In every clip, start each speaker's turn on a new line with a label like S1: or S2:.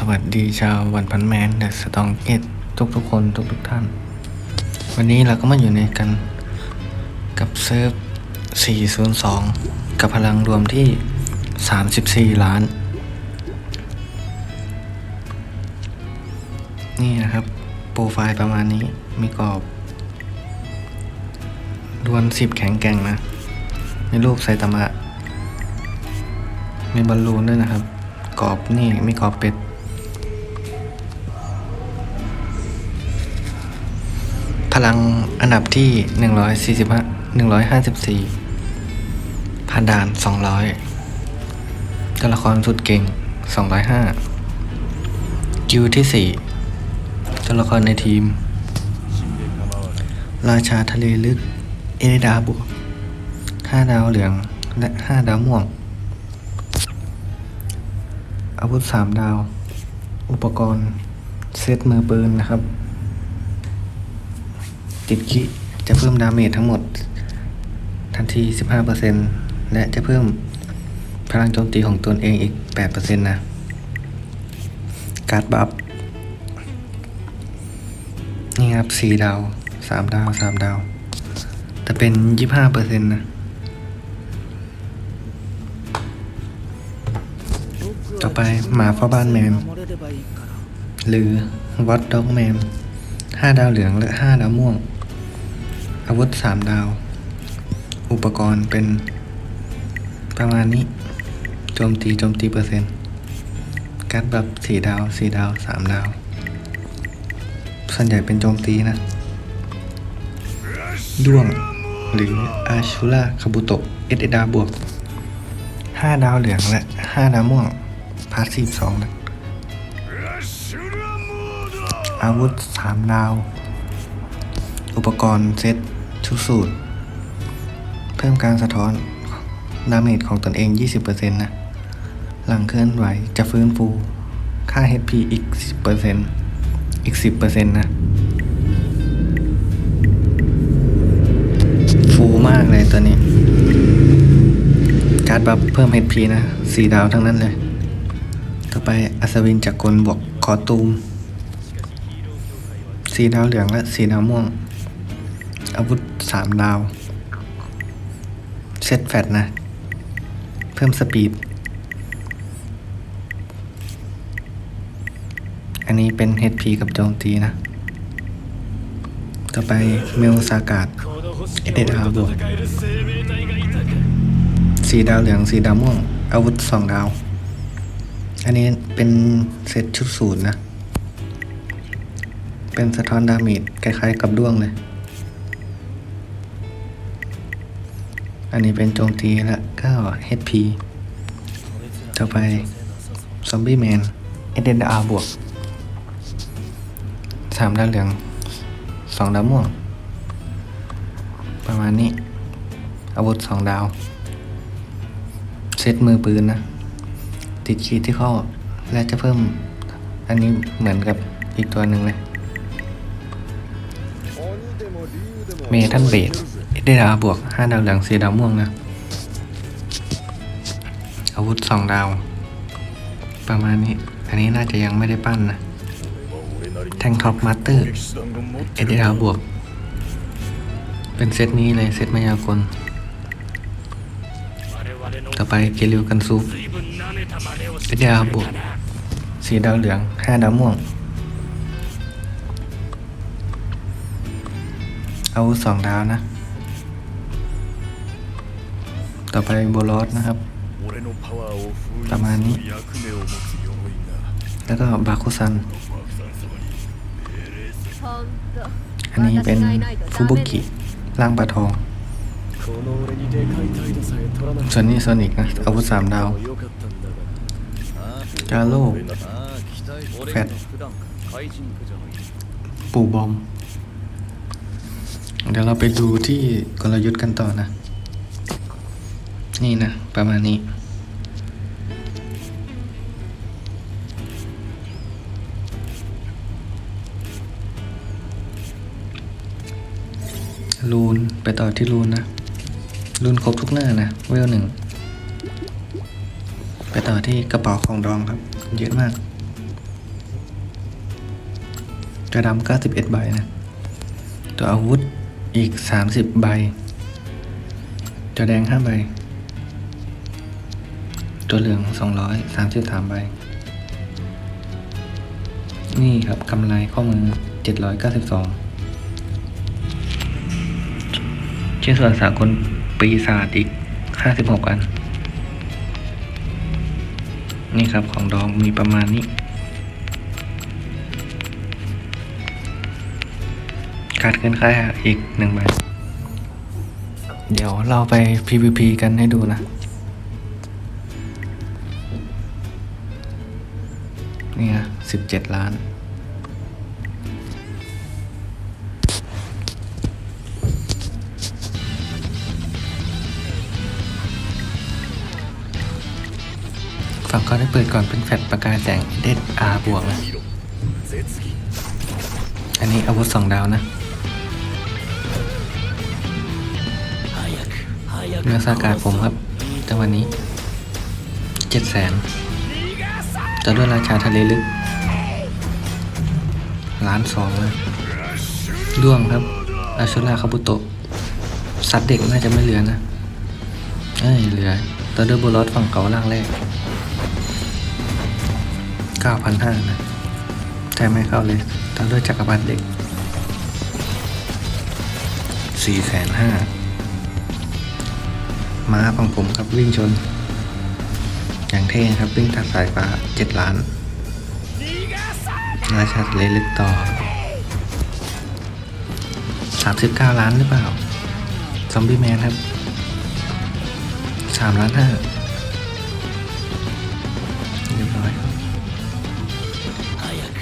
S1: สวัสดีชาววันพันแมนเดอะสตองเกตทุกทุกคนทุกทุกท่าน วันนี้เราก็มาอยู่ในกันกับเซิร์ฟ 402 กับพลังรวมที่ 34 ล้าน นี่นะครับ โปรไฟล์ประมาณนี้มีกรอบดวล10 แข็งแกร่งนะ มีรูปไซตามะมีบอลลูนด้วยนะครับกรอบนี่มีกรอบเป็ด พลังอันดับที่ 145 154ผ่านด่าน 200ตัวละครสุดเก่ง 205กิวที่ 4 ตัวละครในทีม ราชาทะเลลึก เอเดดาบวก5ดาวเหลือง และ 5 ดาวม่วง อาวุธ 3 ดาว อุปกรณ์ เซตมือปืนนะครับ ติดคิจะเพิ่มดาเมจทั้งหมด ทันที 15%และจะเพิ่มพลังโจมตีของตนเองอีก 8%นะ การ์ดบัฟ นี่ครับ 4 ดาว 3 ดาว 3 ดาว แต่เป็น 25%นะต่อไปหมาเฝ้าบ้านแมนหรือวัดด็อกแมนห้าดาวเหลืองและห้าดาวม่วง อาวุธสามดาว อุปกรณ์เป็นประมาณนี้ โจมตีโจมตีเปอร์เซ็นต์ การดแบบสี่ดาวสี่ดาวสามดาว ส่วนใหญ่เป็นโจมตีนะ ด้วงหรืออาชูล่าคาบุโตะเอเดดาบวกห้าดาวเหลืองและห้าดาวม่วง พาสซีฟสองนะอาวุธสามดาว อุปกรณ์เซต ชุดสูตร เพิ่มการสะท้อนดาเมจของตนเอง 20%นะ หลังเคลื่อนไหวจะฟื้นฟู ค่า HP อีก 10%อีก 10%นะ ฟูมากเลยตัวนี้ การ์ดบัฟเพิ่ม HP นะ 4 ดาวทั้งนั้นเลย ต่อไปอัศวินจากกลบวกคอตูมสีดาวเหลืองและสีดาวม่วง อาวุธสามดาว เซตแฟตนะ เพิ่มสปีด อันนี้เป็น HP กับโจมตีนะ ต่อไปเมลซากาดเอเดดาบวกสีดาวเหลืองสีดาวม่วง อาวุธสองดาว อันนี้เป็นเซตชุดศูนย์นะ เป็นสะท้อนดาเมจคล้ายๆกับด้วงเลย อันนี้เป็นโจมตีละก็ HP ต่อไปซอมบี้แมนเอเดนอาบวกสามดาวเหลืองสองดาวม่วง ประมาณนี้ อาวุธสองดาว เซตมือปืนนะ ติดคีย์ที่ข้อ และจะเพิ่ม อันนี้เหมือนกับอีกตัวหนึ่งเลย เมทันเบด ได้ดาวบวกห้าดาวเหลืองสี่ดาวม่วงนะ อาวุธสองดาว ประมาณนี้ อันนี้น่าจะยังไม่ได้ปั้นนะ แทงท็อปมาสเตอร์เอเดดาวบวก เป็นเซตนี้เลยเซตมายากล ต่อไปเกลิวกันซูปเอเดดาวบวกสีดาวเหลืองห้าดาวม่วงอาวุธสองดาวนะ ต่อไปโบลอสนะครับ ประมาณนี้ แล้วก็บาคุซัน อันนี้เป็นฟุบุกิร่างปลาทอง ส่วนนี้โซนิกนะ อาวุธสามดาวกาโลแฟตปูบอม เดี๋ยวเราไปดูที่กลยุทธ์กันต่อนะ นี่นะ ประมาณนี้ รูน ไปต่อที่รูนนะ รูนครบทุกหน้านะ เวลหนึ่ง ไปต่อที่กระเป๋าของดองครับ เยอะมากตัวดำ91 ใบนะ ตัวอาวุธอีก 30 ใบตัวแดง 5 ใบ ตัวเหลือง233ใบ นี่ครับกำไรข้อมือ792ชิ้นส่วนสากลปีศาจอีก56อัน นี่ครับของดองมีประมาณนี้การเกินค่าอีกหนึ่งใบ เดี๋ยวเราไป PVP กันให้ดูนะ นี่นะสิบเจ็ดล้าน ฝั่งเขาได้เปิดก่อนเป็นแฟลชประกายแสงเดดอาบวกนะอันนี้อาวุธสองดาวนะเนื้อสากาดผมครับจังหวะนี้เจ็ดแสน จะด้วยราชาทะเลลึกล้านสองเลยด้วงครับอาชุราคาบุโตะสัตว์เด็กน่าจะไม่เหลือนะเอ้ยเหลือตัวเดอร์บลอสฝั่งเก่าล่างแรกเก้าพันห้านะแต่ไม่เข้าเลยตัวเดอร์จักรพรรดิเด็กสี่แสนห้าม้าของผมครับวิ่งชน อย่างเท่ครับวิ่งตัดสายฟ้าเจ็ดล้านราชาทะเลลึกต่อสามสิบเก้าล้านหรือเปล่า ซอมบี้แมนครับสามล้านห้าเรียบร้อยครับ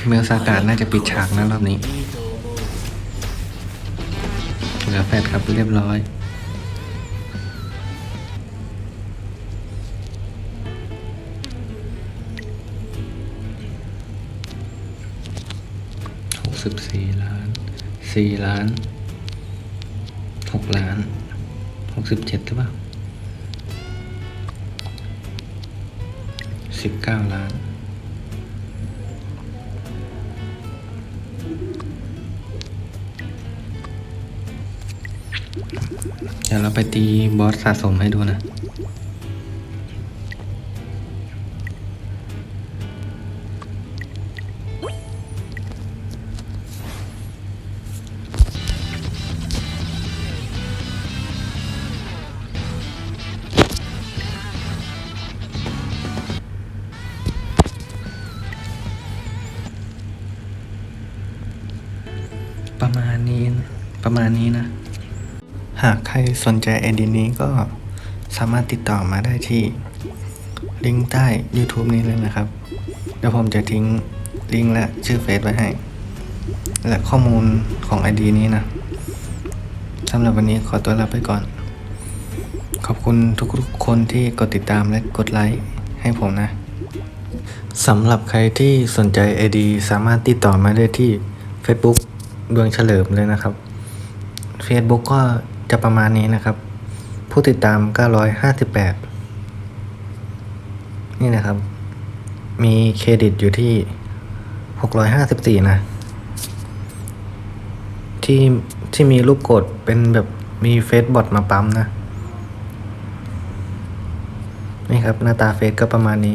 S1: เมลซากาดน่าจะปิดฉากนะรอบนี้เหลือแฟดครับเรียบร้อย สิบสี่ล้านสี่ล้านหกล้านหกสิบเจ็ดหรือเปล่าสิบเก้าล้านเดี๋ยวเราไปตีบอสสะสมให้ดูนะประ ประมาณนี้นะ หากใครสนใจไอดีนี้ก็สามารถติดต่อมาได้ที่ ลิงก์ใต้ YouTube นี้เลยนะครับ เดี๋ยวผมจะทิ้งลิงก์และชื่อเฟซไว้ให้ และข้อมูลของ ID นี้นะสำหรับวันนี้ขอตัวลาไปก่อน ขอบคุณทุกๆคนที่กดติดตามและกดไลค์ให้ผมนะสำหรับใครที่สนใจ ID สามารถติดต่อมาได้ที่ Facebook ดวงเฉลิมเลยนะครับ Facebook ก็จะประมาณนี้นะครับ ผู้ติดตาม 958 นี่นะครับ มีเครดิตอยู่ที่ 654 นะ ที่ที่มีรูปกดเป็นแบบมีเฟซบอทมาปั๊มนะ นี่ครับ หน้าตาเฟซก็ประมาณนี้